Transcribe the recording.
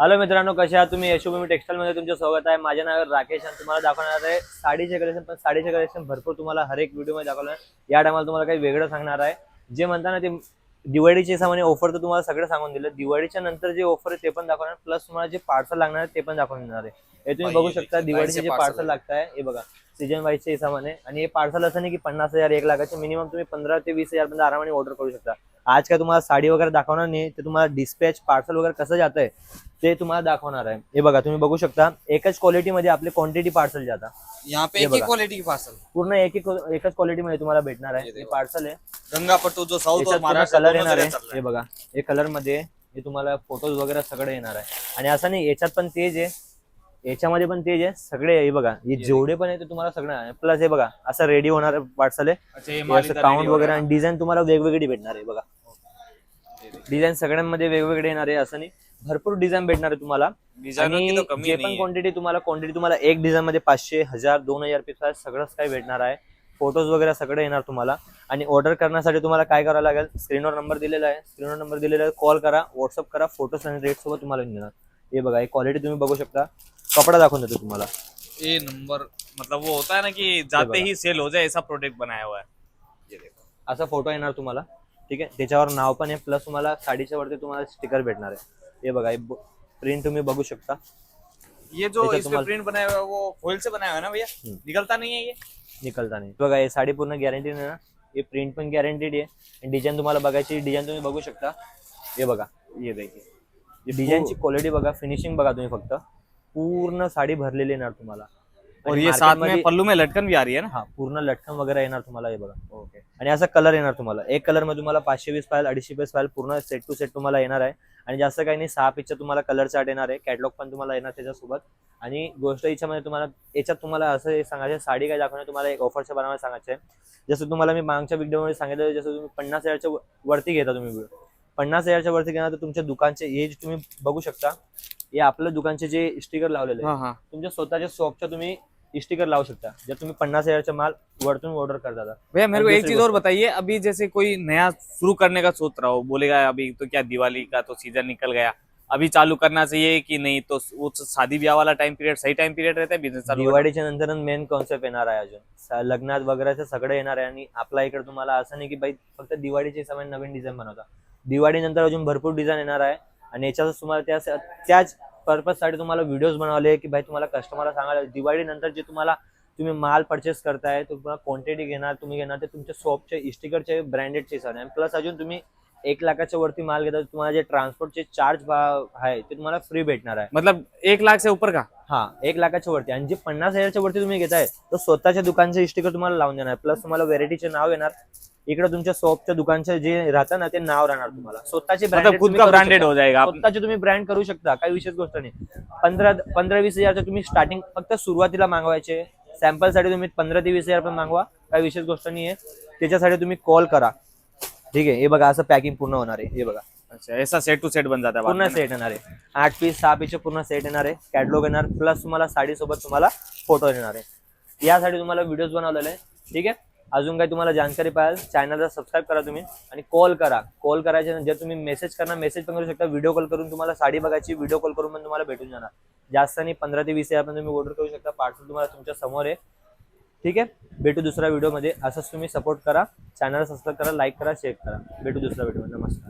Hello मित्रांनो कशा आहात तुम्ही? यशोभूमी टेक्सटाईल मध्ये तुमचं स्वागत आहे. माझे नाव राकेश आणि तुम्हाला दाखवणार आहे साडीचे कलेक्शन. पण साडीचे कलेक्शन भरपूर तुम्हाला हर एक व्हिडिओमध्ये दाखवलं या टायमाला तुम्हाला काही वेगळं सांगणार आहे. जे म्हणता ना ते दिवाळीचे सामान्य ऑफर तर तुम्हाला सगळं सांगून दिलं. दिवाळीच्या नंतर जे ऑफर आहे ते पण दाखवणार प्लस तुम्हाला जे पार्सल लागणार आहे ते पण दाखवून देणार आहे. हे तुम्ही बघू शकता दिवाळीचे जे पार्सल लागत आहे. हे बघा सीजन वाईजचे हिसाबाने आणि हे पार्सल असं नाही की पन्नास हजार एक लाखाचे मिनिमम तुम्ही पंधरा ते वीस हजार पर्यंत आरामाने ऑर्डर करू शकता. आज काय तुम्हाला साडी वगैरे दाखवणार नाही ते तुम्हाला डिस्पॅच पार्सल वगैरे कसं जात आहे ते तुम्हाला दाखवणार आहे. हे बघा तुम्ही बघू शकता एकच क्वालिटी मध्ये आपले क्वांटिटी पार्सल जातात. यहाँ पे एक ही. क्वालिटी की पार्सल पूर्ण एक एक एकच क्वालिटी मध्ये तुम्हाला भेटणार आहे. हे. पार्सल आहे. गंगा पट्टू जो महाराष्ट्र कलर येणार आहे. हे बघा. हे कलरमध्ये हे तुम्हाला फोटोज वगैरे सगळे येणार आहे. आणि असं नाही याच्यात पण तेज आहे. याच्यामध्ये पण तेज आहे. सगळे हे बघा. हे जेवढे पण आहे ते तुम्हाला सगळं प्लस हे बघा असं रेडी होणार पार्सल आहे. काउंट वगैरे आणि डिझाईन तुम्हाला वेगवेगळी भेटणार आहे. बघा। डिझाईन सगळ्यांमध्ये वेगवेगळे येणार आहे असं नाही. भरपूर डिझाईन भेटणार आहे तुम्हाला. आणि कमी जे पण क्वांटिटी तुम्हाला क्वांटिटी तुम्हाला एक डिझाईन मध्ये पाचशे हजार दोन हजार पीस सगळंच काही भेटणार आहे. फोटोज वगैरे सगळं येणार तुम्हाला. आणि ऑर्डर करण्यासाठी तुम्हाला काय करावं लागेल? स्क्रीनवर नंबर दिलेला आहे. स्क्रीनवर नंबर दिलेला आहे. कॉल करा व्हॉट्सअप करा. फोटोज आणि रेट सोबत तुम्हाला देणार. हे बघा ही क्वालिटी तुम्ही बघू शकता. कपडा दाखवून देतो तुम्हाला. ये नंबर मतलब वो होता है ना कि जाते. ही सेल हो जाए ऐसा प्रोडक्ट बनाया हुआ है. ये देखो. असा फोटो येणार तुम्हाला. ठीक आहे? त्याच्यावर नाव पण आहे. प्लस तुम्हाला साडीच्या वरती तुम्हाला स्टिकर भेटणार आहे. हे बघा प्रिंट तुम्ही बघू शकता. ये जो देखो इस पे तुम्हारा- प्रिंट बनाया हुआ है वो फोइल से बनाया हुआ है ना भैया. निकलता नहीं है ये? निकलता नाही. बघा हे साडी पूर्ण गॅरंटी ना? हे प्रिंट पण गॅरंटीड आहे. डिझाईन तुम्हाला बघायची डिझाईन तुम्ही बघू शकता. हे बघा ये देखिए डिझाईनची क्वालिटी बघा फिनिशिंग बघा तुम्ही फक्त. पूर्ण साडी भरलेली येणार तुम्हाला. और ये साथ में पल्लू में लटकन भी आ रही है ना? हा पूर्ण लटकन वगैरे येणार तुम्हाला हे बघा. ओके आणि असा कलर येणार तुम्हाला. एक कलरमध्ये तुम्हाला पाचशे वीस पाहिजे अडीचशे पीस पाहिजे पूर्ण सेट टू सेट तुम्हाला येणार आहे. आणि जास्त काही नाही सहा पीसच्या तुम्हाला कलर चार्ट येणार आहे. कॅटलॉग पण तुम्हाला येणार त्याच्यासोबत. आणि गोष्ट याच्यामध्ये तुम्हाला याच्यात तुम्हाला असं सांगायचं साडी काय दाखवणार तुम्हाला एक ऑफरच्या बनवायला सांगायचं आहे. जसं तुम्हाला मी मागच्या व्हिडिओमध्ये सांगितलं जसं तुम्ही पन्नास हजारच्या वरती घेता तुम्ही. पन्नास हजारच्या वरती घेणार तर तुमच्या दुकानचे हे जे तुम्ही बघू शकता. हे आपल्या दुकानचे जे स्टिकर लावलेले तुमच्या स्वतःच्या शॉपच्या तुम्ही स्टिकर लावू शकता. जर तुम्ही पन्नास हजारचा माल वरतून ऑर्डर करता तर. भैया मेरे को एक चीज और बात- बताइए अभी जैसे कोई नया शुरू करने का सोच रहा हो बोलेगा अभी तो क्या दिवाली का तो सीजन निकल गया अभी चालू करना चाहिए कि नहीं? तो वो शादी ब्याह वाला टाइम पीरियड सही टाइम पीरियड रहता है करने दिवाळीच्या नंतर मेन कॉन्सेप्ट येणार आहे अजून. लग्नात वगैरे सगळं येणार आहे आणि आपल्या इकडे तुम्हाला असं नाही की बाई फक्त दिवाळीचे समय नवीन डिझाईन बनवता. दिवाळी नंतर अजून भरपूर डिझाईन येणार आहे आणि याच्यातच तुम्हाला त्या त्याच पर्पजसाठी तुम्हाला व्हिडिओज बनवले की भाई तुम्हाला कस्टमरला सांगायला दिवाळी नंतर जे तुम्हाला तुम्ही माल परचेस करताय तुम्हाला क्वांटिटी घेणार तुम्ही घेणार ते तुमच्या शॉपचे स्टिकरचे ब्रँडेडचे सर आणि प्लस अजून तुम्ही एक लाखाच्या वरती माल घेता तुम्हाला जे ट्रान्सपोर्टचे चार्ज आहे ते तुम्हाला फ्री भेटणार आहे. मतलब एक लाख से ऊपर का? हा एक लाखाच्या वरती. आणि जे पन्नास हजारच्या वरती तुम्ही घेताय तो स्वतःच्या दुकानचे स्टिकर तुम्हाला लावून देणार. प्लस तुम्हाला व्हेरायटीचे नाव येणार. इकडे तुमच्या शॉपच्या दुकानचे जे राहतं ना ते नाव राहणार तुम्हाला. स्वतःचे मतलब खुद का ब्रांडेड. हो जाएगा. आप स्वतःचे तुम्ही ब्रँड करू शकता काही विशेष गोष्ट नाही. पंधरा पंधरा वीस हजारचे तुम्ही स्टार्टिंग फक्त सुरुवातीला मागवायचे. सॅम्पलसाठी तुम्ही पंधरा ते वीस हजार पण मागवा काही विशेष गोष्ट नाही आहे त्याच्यासाठी तुम्ही कॉल करा. ठीक आहे? हे बघा असं पॅकिंग पूर्ण होणार आहे. हे बघा. अच्छा ऐसा सेट टू सेट बन जाता है बाद पूर्ण में? सेट येणार आहे. आठ पीस सहा पीसचे पूर्ण सेट येणार आहे. कॅटलॉग येणार. प्लस तुम्हाला साडीसोबत तुम्हाला फोटो येणार आहे. यासाठी तुम्हाला व्हिडिओज बनवलेले आहे. ठीक आहे? अजून काही तुम्हाला जानकारी पाहिजे चॅनलला सबस्क्राईब करा तुम्ही आणि कॉल करा. कॉल करायचे जर तुम्ही मेसेज करणार मेसेज पण करू शकता व्हिडिओ कॉल करून तुम्हाला साडी बघायची व्हिडिओ कॉल करून पण तुम्हाला भेटून जाणार. जास्त नाही पंधरा ते वीस यापर्यंत तुम्ही ऑर्डर करू शकता पार्सल तुम्हाला तुमच्यासमोर आहे. ठीक आहे? भेटू दुसऱ्या व्हिडिओमध्ये असंच तुम्ही सपोर्ट करा. चॅनल सबस्क्राईब करा लाईक करा शेअर करा. भेटू दुसऱ्या व्हिडिओमध्ये नमस्कार.